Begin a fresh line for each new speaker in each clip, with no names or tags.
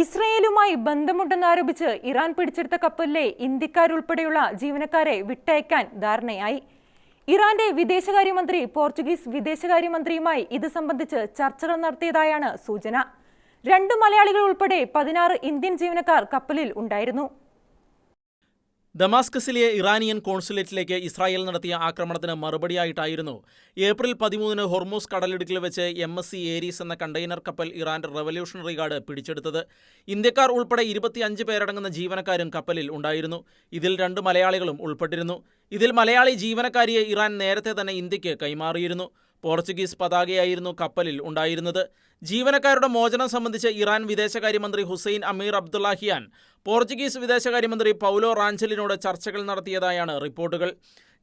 ഇസ്രയേലുമായി ബന്ധമുണ്ടെന്നാരോപിച്ച് Iran പിടിച്ചെടുത്ത കപ്പലിലെ ഇന്ത്യക്കാരുൾപ്പെടെയുള്ള ജീവനക്കാരെ വിട്ടയക്കാൻ ധാരണയായി. ഇറാന്റെ വിദേശകാര്യമന്ത്രി പോർച്ചുഗീസ് വിദേശകാര്യമന്ത്രിയുമായി ഇത് സംബന്ധിച്ച് ചർച്ചകൾ നടത്തിയതായാണ് സൂചന. രണ്ട് മലയാളികൾ ഉൾപ്പെടെ പതിനാറ് ഇന്ത്യൻ ജീവനക്കാർ കപ്പലിൽ ഉണ്ടായിരുന്നു.
ദമാസ്കസിലെ ഇറാനിയൻ കോൺസുലേറ്റിലേക്ക് ഇസ്രായേൽ നടത്തിയ ആക്രമണത്തിന് മറുപടിയായിട്ടായിരുന്നു ഏപ്രിൽ പതിമൂന്നിന് ഹോർമോസ് കടലിടുക്കിൽ വെച്ച് എം എസ് സി ഏരീസ് എന്ന കണ്ടെയ്നർ കപ്പൽ ഇറാന്റെ റവല്യൂഷണറി ഗാർഡ് പിടിച്ചെടുത്തത്. ഇന്ത്യക്കാർ ഉൾപ്പെടെ ഇരുപത്തിയഞ്ച് പേരടങ്ങുന്ന ജീവനക്കാരും കപ്പലിൽ ഉണ്ടായിരുന്നു. ഇതിൽ രണ്ട് മലയാളികളും ഉൾപ്പെട്ടിരുന്നു. ഇതിൽ മലയാളി ജീവനക്കാരിയെ ഇറാൻ നേരത്തെ തന്നെ ഇന്ത്യയ്ക്ക് കൈമാറിയിരുന്നു. പോർച്ചുഗീസ് പതാകയായിരുന്നു കപ്പലിൽ ഉണ്ടായിരുന്നത്. ജീവനക്കാരുടെ മോചനം സംബന്ധിച്ച് ഇറാൻ വിദേശകാര്യമന്ത്രി ഹുസൈൻ അമീർ അബ്ദുല്ലാഹിയാൻ പോർച്ചുഗീസ് വിദേശകാര്യമന്ത്രി പൗലോ റാഞ്ചലിനോട് ചർച്ചകൾ നടത്തിയതായാണ് റിപ്പോർട്ടുകൾ.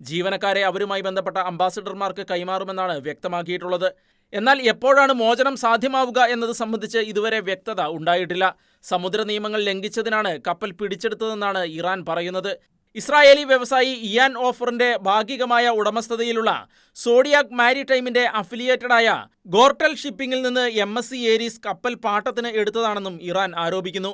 ജീവനക്കാരെ അവരുമായി ബന്ധപ്പെട്ട അംബാസിഡർമാർക്ക് കൈമാറുമെന്നാണ് വ്യക്തമാക്കിയിട്ടുള്ളത്. എന്നാൽ എപ്പോഴാണ് മോചനം സാധ്യമാവുക എന്നത് സംബന്ധിച്ച് ഇതുവരെ വ്യക്തത ഉണ്ടായിട്ടില്ല. സമുദ്ര നിയമങ്ങൾ ലംഘിച്ചതിനാണ് കപ്പൽ പിടിച്ചെടുത്തതെന്നാണ് ഇറാൻ പറയുന്നത്. ഇസ്രായേലി വ്യവസായി ഇയാൻ ഓഫറിന്റെ ഭാഗികമായ ഉടമസ്ഥതയിലുള്ള സോഡിയാക് മാരിടൈമിന്റെ അഫിലിയേറ്റഡായ ഗോർട്ടൽ ഷിപ്പിംഗിൽ നിന്ന് എം എസ് സി ഏരീസ് കപ്പൽ പാട്ടത്തിന് എടുത്തതാണെന്നും ഇറാൻ ആരോപിക്കുന്നു.